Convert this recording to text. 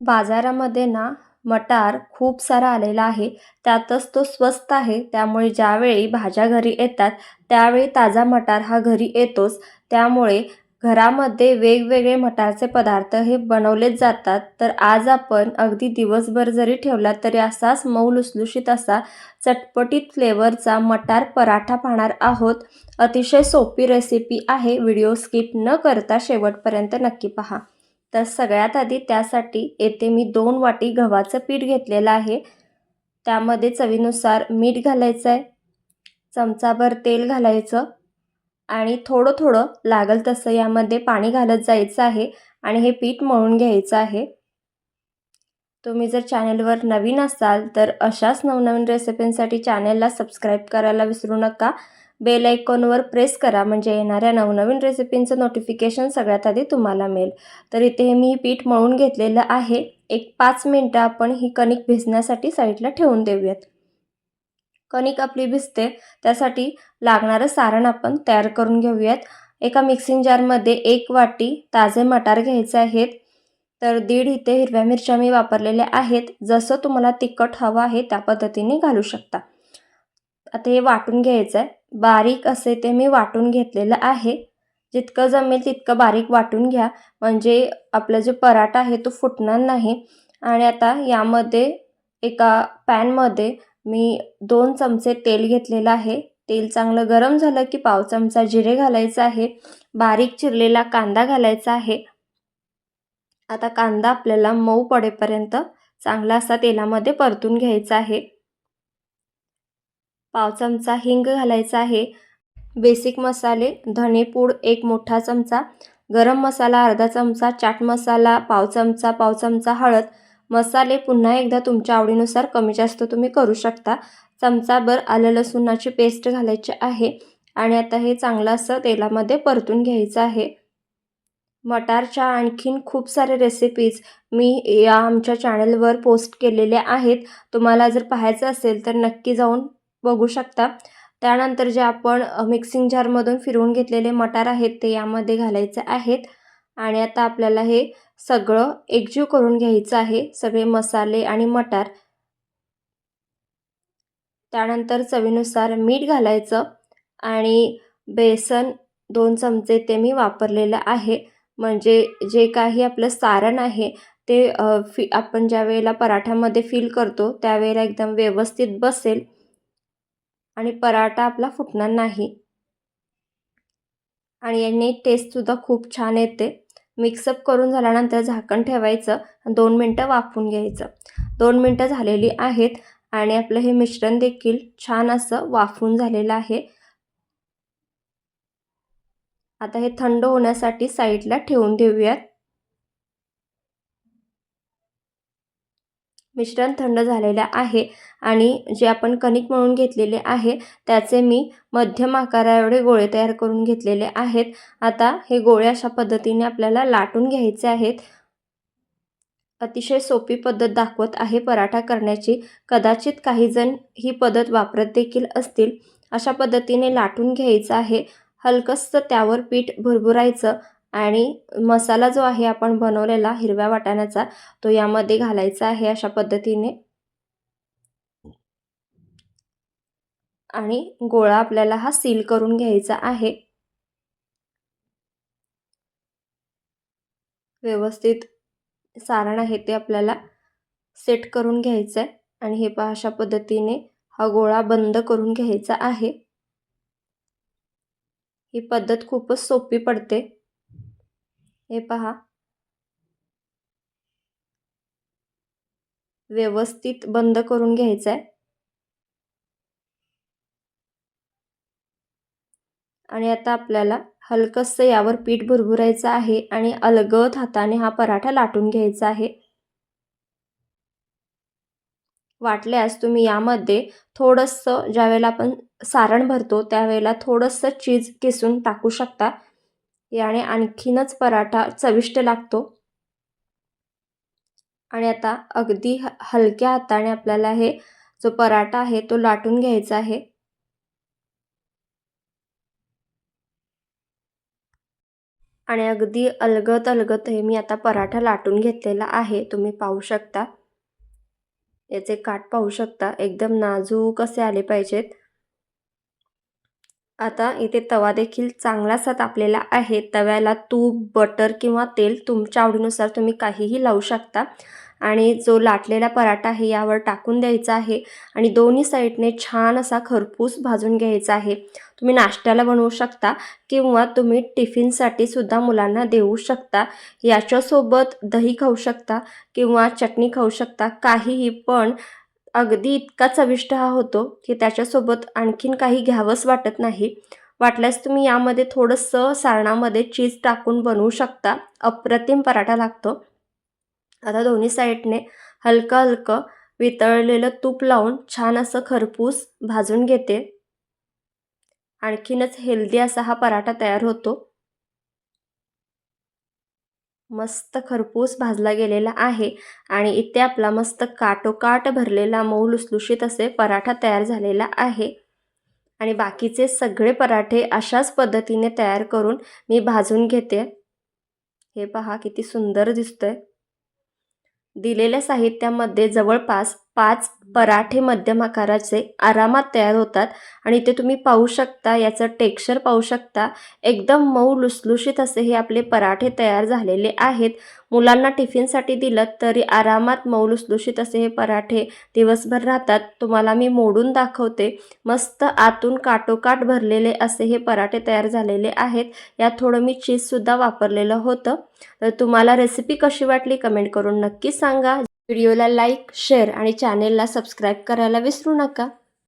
बाजारामध्ये ना मटार खूप सारा आलेला आहे. त्यातच तो स्वस्त आहे. त्यामुळे ज्यावेळी भाज्या घरी येतात त्यावेळी ताजा मटार हा घरी येतोच. त्यामुळे घरामध्ये वेगवेगळे मटारचे पदार्थ हे बनवलेच जातात. तर आज आपण अगदी दिवसभर जरी ठेवला तरी असाच मऊ लुसलुशीत असा चटपटीत फ्लेवरचा मटार पराठा पाहणार आहोत. अतिशय सोपी रेसिपी आहे. व्हिडिओ स्किप न करता शेवटपर्यंत नक्की पहा. तर सगळ्यात आधी त्यासाठी येथे मी दोन वाटी गव्हाचं पीठ घेतलेलं आहे. त्यामध्ये चवीनुसार मीठ घालायचं आहे चमचाभर तेल घालायचं आणि थोडं थोडं लागल तसं यामध्ये पाणी घालत जायचं आहे आणि हे पीठ मळून घ्यायचं आहे. तुम्ही जर चॅनेलवर नवीन असाल तर अशाच नवनवीन रेसिपींसाठी चॅनेलला सबस्क्राईब करायला विसरू नका. बेल आयकॉनवर प्रेस करा म्हणजे येणाऱ्या नवनवीन रेसिपींचं नोटिफिकेशन सगळ्यात आधी तुम्हाला मिळेल. तर इथे मी पीठ मळून घेतलेलं आहे. एक पाच मिनटं आपण ही कणिक भिजण्यासाठी साईडला ठेवून देऊयात. कणिक आपली भिजते. त्यासाठी लागणारं सारण आपण तयार करून घेऊयात. एका मिक्सिंग जारमध्ये एक वाटी ताजे मटार घ्यायचे आहेत. तर दीड इथे हिरव्या मिरच्या मी वापरलेल्या आहेत. जसं तुम्हाला तिखट हवं आहे त्या पद्धतीने घालू शकता. आता हे वाटून घ्यायचं आहे बारीक असे ते मी वाटून घेतलेलं आहे. जितकं जमेल तितकं बारीक वाटून घ्या. म्हणजे आपला जो पराठा आहे तो फुटणार नाही. आणि आता यामध्ये एका पॅनमध्ये मी दोन चमचे तेल घेतलेलं आहे. तेल चांगलं गरम झालं की पाव चमचा जिरे घालायचं आहे. बारीक चिरलेला कांदा घालायचा आहे. आता कांदा आपल्याला मऊ पडेपर्यंत चांगला असा तेलामध्ये परतून घ्यायचा आहे. पाव चमचा हिंग घालायचा आहे. बेसिक मसाले धनेपूड एक मोठा चमचा गरम मसाला अर्धा चमचा चाट मसाला पाव चमचा पाव चमचा हळद. मसाले पुन्हा एकदा तुमच्या आवडीनुसार कमी जास्त तुम्ही करू शकता. चमचाभर आलं लसूणाची पेस्ट घालायची आहे आणि आता हे चांगलं असं तेलामध्ये परतून घ्यायचं आहे. मटारच्या आणखीन खूप सारे रेसिपीज मी या आमच्या चॅनलवर पोस्ट केलेल्या आहेत. तुम्हाला जर पाहायचं असेल तर नक्की जाऊन बघू शकता. त्यानंतर जे आपण मिक्सिंग जारमधून फिरवून घेतलेले मटार आहेत ते यामध्ये घालायचे आहेत. आणि आता आपल्याला हे सगळं एकजीव करून घ्यायचं आहे सगळे मसाले आणि मटार. त्यानंतर चवीनुसार मीठ घालायचं आणि बेसन दोन चमचे ते मी वापरलेलं आहे. म्हणजे जे काही आपलं सारण आहे ते फि आपण ज्या वेळेला पराठ्यामध्ये फिल करतो त्यावेळेला एकदम व्यवस्थित बसेल आणि पराठा आपला फुटणार नाही. आणि याने टेस्टसुद्धा खूप छान येते. मिक्सअप करून झाल्यानंतर झाकण ठेवायचं दोन मिनटं वाफून घ्यायचं. दोन मिनटं झालेली आहेत आणि आपलं हे मिश्रण देखील छान असं वाफून झालेलं आहे. आता हे थंड होण्यासाठी साईडला ठेवून देऊयात. मिश्रण थंड झालेलं आहे आणि जे आपण कणिक म्हणून घेतलेले आहे त्याचे मी मध्यम आकारा एवढे गोळे तयार करून घेतलेले आहेत. आता हे गोळे अशा पद्धतीने आपल्याला लाटून घ्यायचे आहेत. अतिशय सोपी पद्धत दाखवत आहे पराठा करण्याची. कदाचित काहीजण ही पद्धत वापरत देखील असतील. अशा पद्धतीने लाटून घ्यायचं आहे. हलकंसं त्यावर पीठ भुरभुरायचं आणि मसाला जो आहे आपण बनवलेला हिरव्या वाटाण्याचा तो यामध्ये घालायचा आहे अशा पद्धतीने. आणि गोळा आपल्याला हा सील करून घ्यायचा आहे. व्यवस्थित सारण आहे ते आपल्याला सेट करून घ्यायचं आहे आणि हे पहा अशा पद्धतीने हा गोळा बंद करून घ्यायचा आहे. ही पद्धत खूपच सोपी पडते. हे पहा. व्यवस्थित बंद करून घ्यायचं आहे आणि आता आपल्याला हलकंसं यावर पीठ भुरभुरायचं आहे आणि अलगद हाताने हा पराठा लाटून घ्यायचा आहे. वाटल्यास तुम्ही यामध्ये थोडंसं ज्यावेळेला आपण सारण भरतो त्यावेळेला थोडंसं चीज किसून टाकू शकता. याने आणखीनच पराठा चविष्ट लागतो. आणि आता अगदी ह हलक्या हाताने आपल्याला हे जो पराठा आहे तो लाटून घ्यायचा आहे. आणि अगदी अलगत अलगत हे मी आता पराठा लाटून घेतलेला आहे. तुम्ही पाहू शकता. याचे काठ पाहू शकता. एकदम नाजूक असे आले पाहिजेत. आता इथे तवा देखील चांगलासा तापलेला आहे. तव्याला तूप बटर किंवा तेल तुमच्या आवडीनुसार तुम्ही काहीही लावू शकता. आणि जो लाटलेला पराठा आहे यावर टाकून द्यायचा आहे आणि दोन्ही साईडने छान असा खरपूस भाजून घ्यायचा आहे. तुम्ही नाश्त्याला बनवू शकता किंवा तुम्ही टिफिनसाठी सुद्धा मुलांना देऊ शकता. याच्यासोबत दही खाऊ शकता किंवा चटणी खाऊ शकता. काहीही पण अगदी इतका चविष्ट हा होतो की त्याच्यासोबत आणखीन काही घ्यावंच वाटत नाही. वाटल्यास तुम्ही यामध्ये थोडंसं सारणामध्ये चीज टाकून बनवू शकता. अप्रतिम पराठा लागतो. आता दोन्ही साईडने हलकं हलकं वितळलेलं तूप लावून छान असं खरपूस भाजून घेते. आणखीनच हेल्दी असा हा पराठा तयार होतो. मस्त खरपूस भाजला गेलेला आहे आणि इथे आपला मस्त काटोकाट भरलेला मऊ लुसलुशीत असे पराठा तयार झालेला आहे. आणि बाकीचे सगळे पराठे अशाच पद्धतीने तयार करून मी भाजून घेते. हे पहा किती सुंदर दिसतंय. दिलेल्या साहित्यामध्ये जवळपास पाच पराठे मध्यम आकाराचे आरामात तयार होतात आणि ते तुम्ही पाहू शकता याचं टेक्स्चर पाहू शकता. एकदम मऊ लुसलुशीत असे हे आपले पराठे तयार झालेले आहेत. मुलांना टिफिनसाठी दिलं तरी आरामात मऊ लुसलुशीत असे हे पराठे दिवसभर राहतात. तुम्हाला मी मोडून दाखवते. मस्त आतून काटोकाट भरलेले असे हे पराठे तयार झालेले आहेत. यात थोडं मी चीजसुद्धा वापरलेलं होतं. तर तुम्हाला रेसिपी कशी वाटली कमेंट करून नक्की सांगा. व्हिडिओला लाईक शेअर आणि चॅनेलला सबस्क्राईब करायला विसरू नका.